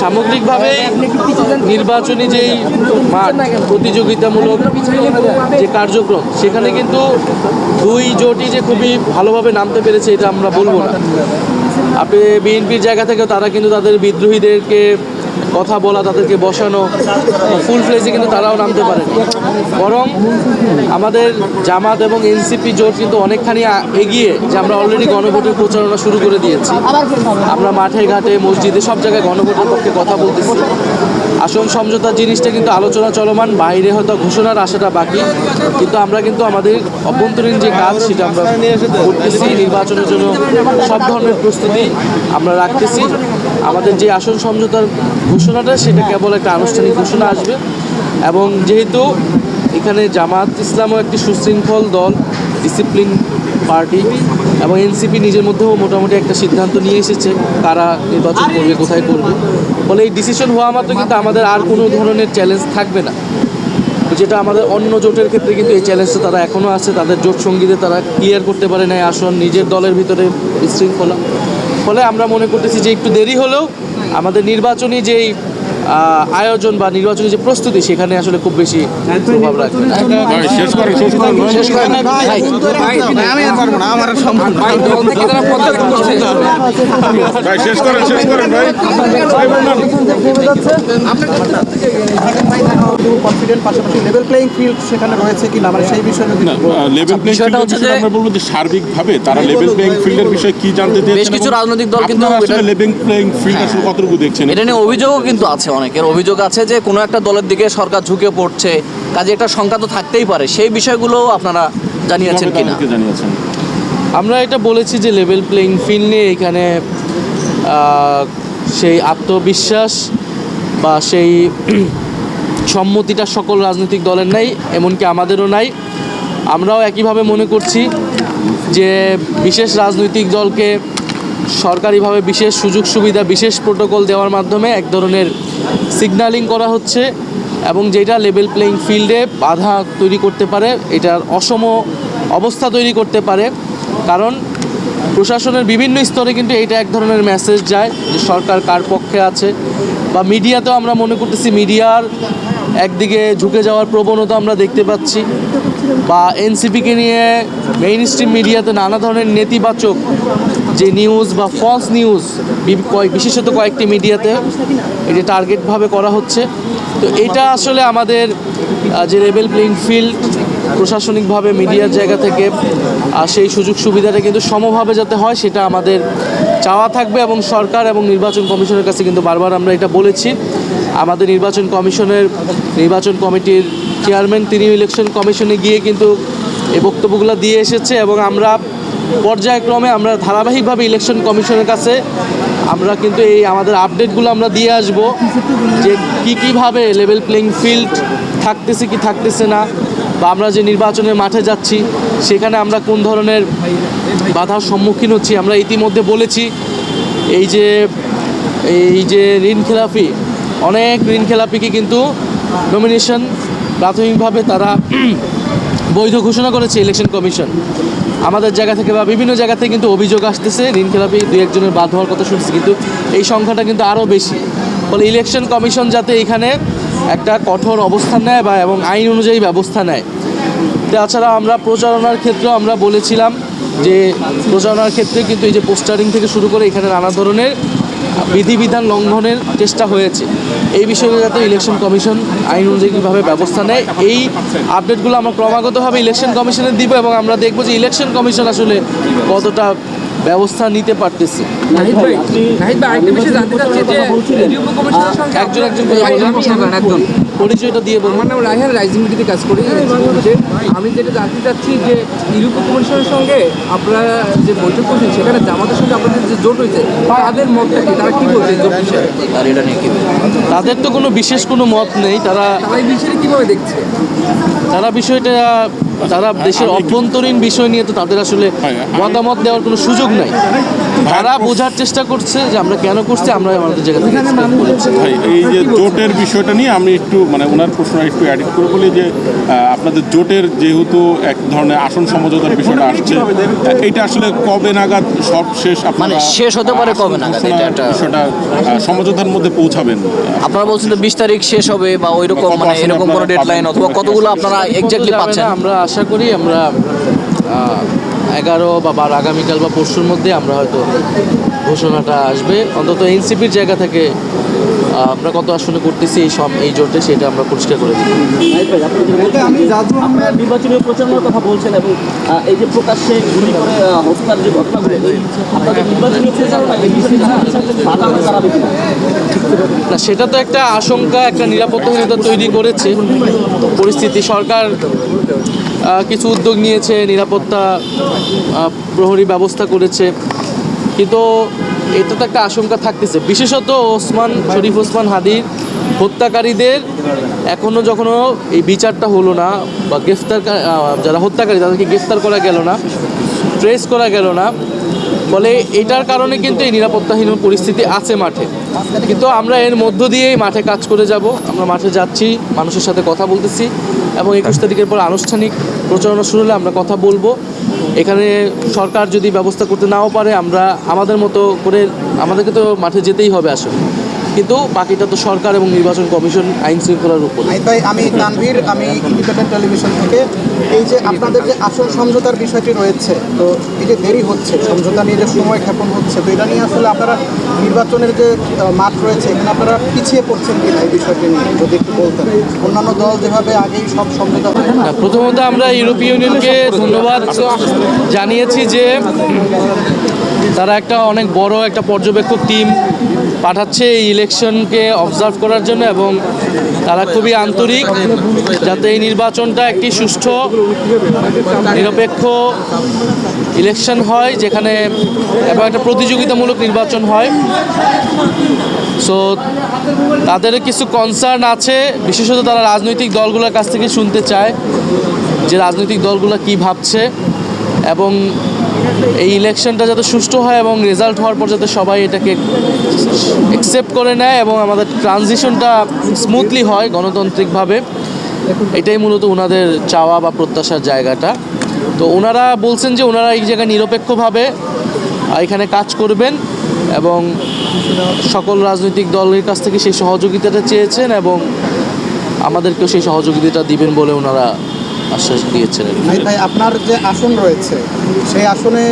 সামগ্রিকভাবে নির্বাচনী যেই মাঠ, প্রতিযোগিতামূলক যে কার্যক্রম, সেখানে কিন্তু দুই জোটই যে খুবই ভালোভাবে নামতে পেরেছে, এটা আমরা বলব না। আপনি বিএনপির জায়গা থেকে তারা কিন্তু তাদের বিদ্রোহীদেরকে কথা বলা তাদেরকে বসানো ফুল ফ্লেজে কিন্তু তারাও নামতে পারেনি বরং আমাদের জামাত এবং এনসিপি জোট কিন্তু অনেকখানি এগিয়ে যে আমরা অলরেডি গণভোটের প্রচারণা শুরু করে দিয়েছি। আমরা মাঠে, ঘাটে, মসজিদে সব জায়গায় গণভোটের পক্ষে কথা বলতেছি। আসন সমঝোতার জিনিসটা কিন্তু আলোচনা চলমান, বাইরে হয়তো ঘোষণার আশাটা বাকি, কিন্তু আমরা কিন্তু আমাদের অভ্যন্তরীণ যে কাজ সেটা আমরা করতেছি, নির্বাচনের জন্য সব ধরনের প্রস্তুতি আমরা রাখতেছি। আমাদের যে আসন সমঝোতার ঘোষণাটা, সেটা কেবল একটা আনুষ্ঠানিক ঘোষণা আসবে। এবং যেহেতু এখানে জামাত ইসলামও একটি সুশৃঙ্খল দল ডিসিপ্লিন পার্টি এবং এনসিপি নিজের মধ্যেও মোটামুটি একটা সিদ্ধান্ত নিয়ে এসেছে কারা নির্বাচন করবে, কোথায় করবে। ফলে এই ডিসিশন হওয়া মাত্র কিন্তু আমাদের আর কোনো ধরনের চ্যালেঞ্জ থাকবে না। যেটা আমাদের অন্য জোটের ক্ষেত্রে কিন্তু এই চ্যালেঞ্জটা তারা এখনও আছে, তাদের জোট সঙ্গীতে তারা ক্লিয়ার করতে পারে না আসন, নিজের দলের ভিতরে বিশৃঙ্খলা। ফলে আমরা মনে করতেছি যে একটু দেরি হলেও আমাদের নির্বাচনী যেই আয়োজন বা নির্বাচনী যে প্রস্তুতি সেখানে আসলে খুব বেশি প্রভাব রাখবে না। ভাই শেষ করেন শেষ করেন ভাই। শেষ করেন আমি আর পারব না আমার আর সম্ভব না। ভাই শেষ করেন শেষ করেন ভাই ভাই বলুন। কনফিডেন্ট পাশাপাশি লেভেল প্লেইং ফিল্ড সেখানে রয়েছে কিনা মানে সেই বিষয়ে যদি না লেভেল প্লেইং বিষয়টা হচ্ছে যে- আমরা যে সার্বিকভাবে তারা লেভেল প্লেইং ফিল্ডের বিষয়ে কি জানতে বেশ কিছু রাজনৈতিক দল কিন্তু আপনারা আসলে এটা- লেভেল প্লেইং ফিল্ড আসলে কতটুকু দেখছেন এটা নিয়ে অভিযোগও কিন্তু আছে অনেকের। অভিযোগ আছে যে কোনো একটা দলের দিকে সরকার ঝুঁকে পড়ছে। কাজে একটা শঙ্কা তো থাকতেই পারে। সেই বিষয়গুলো আপনারা জানিয়েছেন কিনা? জানিয়েছেন? আমরা এটা বলেছি যে লেভেল প্লেইং ফিল্ড নিয়ে এখানে সেই আত্মবিশ্বাস বা সেই সম্মতিটা সকল রাজনৈতিক দলের নাই এমনকি আমাদেরও নাই। আমরাও একইভাবে মনে করছি যে বিশেষ রাজনৈতিক দলকে সরকারিভাবে বিশেষ সুযোগ সুবিধা বিশেষ প্রোটোকল দেওয়ার মাধ্যমে এক ধরনের সিগন্যালিং করা হচ্ছে এবং যেটা লেভেল প্লেইং ফিল্ডে বাধা তৈরি করতে পারে, এটার অসম অবস্থা তৈরি করতে পারে। কারণ প্রশাসনের বিভিন্ন স্তরে কিন্তু এটা এক ধরনের মেসেজ যায় যে সরকার কার পক্ষে আছে। বা মিডিয়াতেও আমরা মনে করতেছি মিডিয়ার একদিকে ঝুঁকে যাওয়ার প্রবণতা আমরা দেখতে পাচ্ছি। বা এনসিপিকে নিয়ে মেইন স্ট্রিম মিডিয়াতে নানা ধরনের নেতিবাচক যে নিউজ বা ফলস নিউজ বিশেষত কয়েকটি মিডিয়াতে এটা টার্গেটভাবে করা হচ্ছে। তো এটা আসলে আমাদের যে লেভেল প্লেইং ফিল্ড প্রশাসনিকভাবে মিডিয়ার জায়গা থেকে সেই সুযোগ সুবিধাটা কিন্তু সমভাবে যাতে হয়, সেটা আমাদের চাওয়া থাকবে এবং সরকার এবং নির্বাচন কমিশনের কাছে কিন্তু বারবার আমরা এটা বলেছি। আমাদের নির্বাচন কমিশনের, নির্বাচন কমিটির চেয়ারম্যান তিনি ইলেকশন কমিশনে গিয়ে কিন্তু এই বক্তব্যগুলো দিয়ে এসেছে এবং আমরা পর্যায়ক্রমে আমরা ধারাবাহিকভাবে ইলেকশন কমিশনের কাছে আমরা কিন্তু এই আমাদের আপডেটগুলো আমরা দিয়ে আসব যে কি কীভাবে লেভেল প্লেইং ফিল্ড থাকতেছে কি থাকতেছে না বা আমরা যে নির্বাচনের মাঠে যাচ্ছি সেখানে আমরা কোন ধরনের বাধার সম্মুখীন হচ্ছি আমরা ইতিমধ্যে বলেছি। এই যে এই যে ঋণ খেলাপি, অনেক ঋণ খেলাপিকে কিন্তু নমিনেশন প্রাথমিকভাবে তারা বৈধ ঘোষণা করেছে ইলেকশন কমিশন আমাদের জায়গা থেকে বা বিভিন্ন জায়গা থেকে কিন্তু অভিযোগ আসতেছে। ঋণখেলাপি দু একজনের বাদ হওয়ার কথা শুনছি, কিন্তু এই সংখ্যাটা কিন্তু আরও বেশি। ফলে ইলেকশন কমিশন যাতে এখানে একটা কঠোর অবস্থান নেয় বা এবং আইন অনুযায়ী ব্যবস্থা নেয়। তাছাড়া আমরা প্রচারণার ক্ষেত্রেও আমরা বলেছিলাম যে, প্রচারণার ক্ষেত্রে কিন্তু এই যে পোস্টারিং থেকে শুরু করে এখানে নানা ধরনের বিধিবিধান লঙ্ঘনের চেষ্টা হয়েছে। এই বিষয়ে যাতে ইলেকশন কমিশন আইন অনুযায়ী কীভাবে ব্যবস্থা নেয় এই আপডেটগুলো আমরা ক্রমাগতভাবে ইলেকশন কমিশনে দিব এবং আমরা দেখব যে ইলেকশন কমিশন আসলে কতটা ব্যবস্থা নিতে পারতেছে। একজন একজন। পরিচয়টা দিয়ে বলুন। আমার নাম রায়হান রাইজিংটিতে কাজ করি। যে আমি যেটা জানতে চাচ্ছি যে ইউরোপ কমিশনের সঙ্গে আপনারা যে বৈঠক করছেন সেখানে জামাতের সঙ্গে আপনাদের যে জোট হয়েছে তাদের মতটা কি? তারা কি বলছে জোট বিষয়ে? আর এটা নিয়ে কি তাদের তো কোনো বিশেষ কোনো মত নেই তারা তারা এই বিষয়টি কীভাবে দেখছে? তারা বিষয়টা তারা দেশের অভ্যন্তরীণ বিষয় নিয়ে তো তাদের আসলে হ্যাঁ, মতামত দেওয়ার কোনো সুযোগ নাই। তারা বোঝার চেষ্টা করছে যে আমরা কেন করছি আমরা আমাদের জায়গা থেকে ভাই এই যে জোটের বিষয়টা নিয়ে আমি একটু মানে ওনার প্রশ্ন একটু অ্যাডিট করে বলি যে আপনাদের জোটের যেহেতু এক ধরনের আসন সমঝোতার বিষয়টা আসছে এইটা আসলে কবে নাগাদ সব শেষ মানে শেষ হতে পারে কবে নাগাদ? এটা একটা- বিষয়টা সমঝোতার মধ্যে পৌঁছাবেন। আপনারা বলছেন তো বিশ তারিখ শেষ হবে বা ওই রকম মানে এরকম কোনো ডেডলাইন অথবা কতগুলো আপনারা এক্স্যাক্টলি পাচ্ছেন? আমরা আশা করি আমরা এগারো বা বারো আগামীকাল বা পরশুর মধ্যে আমরা হয়তো ঘোষণাটা আসবে। অন্তত এনসিপির জায়গা থেকে আমরা কত আসনে করতেছি এই সব এই জোটে সেটা আমরা পরিষ্কার করে দিই আপনারা নির্বাচনী প্রচারণার কথা বলছেন এবং এই যে প্রকাশ্যে গুলি করে হত্যার যে ঘটনাগুলো আপনাদের নির্বাচনী প্রচারণা না সেটা তো একটা আশঙ্কা একটা নিরাপত্তাহীনতা তৈরি করেছে। পরিস্থিতি সরকার কিছু উদ্যোগ নিয়েছে, নিরাপত্তা প্রহরী ব্যবস্থা করেছে। কিন্তু এটা তো একটা আশঙ্কা থাকতেছে। বিশেষত ওসমান শরীফ ওসমান হাদির হত্যাকারীদের এখনও যখনও এই বিচারটা হলো না বা গ্রেফতার যারা হত্যাকারী, তাদেরকে গ্রেফতার করা গেল না, ট্রেস করা গেল না ফলে এটার কারণে কিন্তু এই নিরাপত্তাহীন পরিস্থিতি আছে মাঠে। কিন্তু আমরা এর মধ্য দিয়েই মাঠে কাজ করে যাব। আমরা মাঠে যাচ্ছি, মানুষের সাথে কথা বলতেছি এবং একুশ তারিখের পর আনুষ্ঠানিক প্রচারণা শুরু হলে আমরা কথা বলব। এখানে সরকার যদি ব্যবস্থা করতে নাও পারে, আমরা আমাদের মতো করে আমাদেরকে তো মাঠে যেতেই হবে আসলে। কিন্তু বাকিটা তো সরকার এবং নির্বাচন কমিশন আইন শৃঙ্খলার উপর। তাই আমি তানভীর আমি ইন্ডিপেন্ডেন্ট টেলিভিশন থেকে এই যে আপনাদের যে আসল সমঝোতার বিষয়টি রয়েছে তো এই যে দেরি হচ্ছে সমঝোতা নিয়ে যে সময় ক্ষেপণ হচ্ছে তো এটা নিয়ে আসলে আপনারা নির্বাচনের যে মাঠ রয়েছে এখানে আপনারা পিছিয়ে পড়ছেন কিনা এই বিষয়টি নিয়ে যদি একটু বলতেন। অন্যান্য দল যেভাবে আগেই সব সমঝোতা না, প্রথমত আমরা ইউরোপীয় ইউনিয়নকে ধন্যবাদ জানিয়েছি যে তারা একটা অনেক বড় একটা পর্যবেক্ষক টিম পাঠাচ্ছে এই ইলেকশনকে অবজার্ভ করার জন্য এবং তারা খুবই আন্তরিক যাতে এই নির্বাচনটা একটি সুষ্ঠু, নিরপেক্ষ ইলেকশন হয়, যেখানে এবং একটা প্রতিযোগিতামূলক নির্বাচন হয়। সো তাদের কিছু কনসার্ন আছে। বিশেষত তারা রাজনৈতিক দলগুলোর কাছ থেকে শুনতে চায় যে রাজনৈতিক দলগুলো কি ভাবছে এবং এই ইলেকশনটা যাতে সুষ্ঠু হয় এবং রেজাল্ট হওয়ার পর যাতে সবাই এটাকে অ্যাকসেপ্ট করে নেয় এবং আমাদের ট্রানজিশনটা স্মুথলি হয় গণতান্ত্রিকভাবে, এটাই মূলত ওনাদের চাওয়া বা প্রত্যাশার জায়গাটা। তো ওনারা বলছেন যে ওনারা এই জায়গায় নিরপেক্ষভাবে এখানে কাজ করবেন এবং সকল রাজনৈতিক দলের কাছ থেকে সেই সহযোগিতাটা চেয়েছেন এবং আমাদেরকেও সেই সহযোগিতাটা দিবেন বলে ওনারা আশ্বাস দিয়েছেন। ভাই ভাই আপনার যে আসন রয়েছে সেই আসনে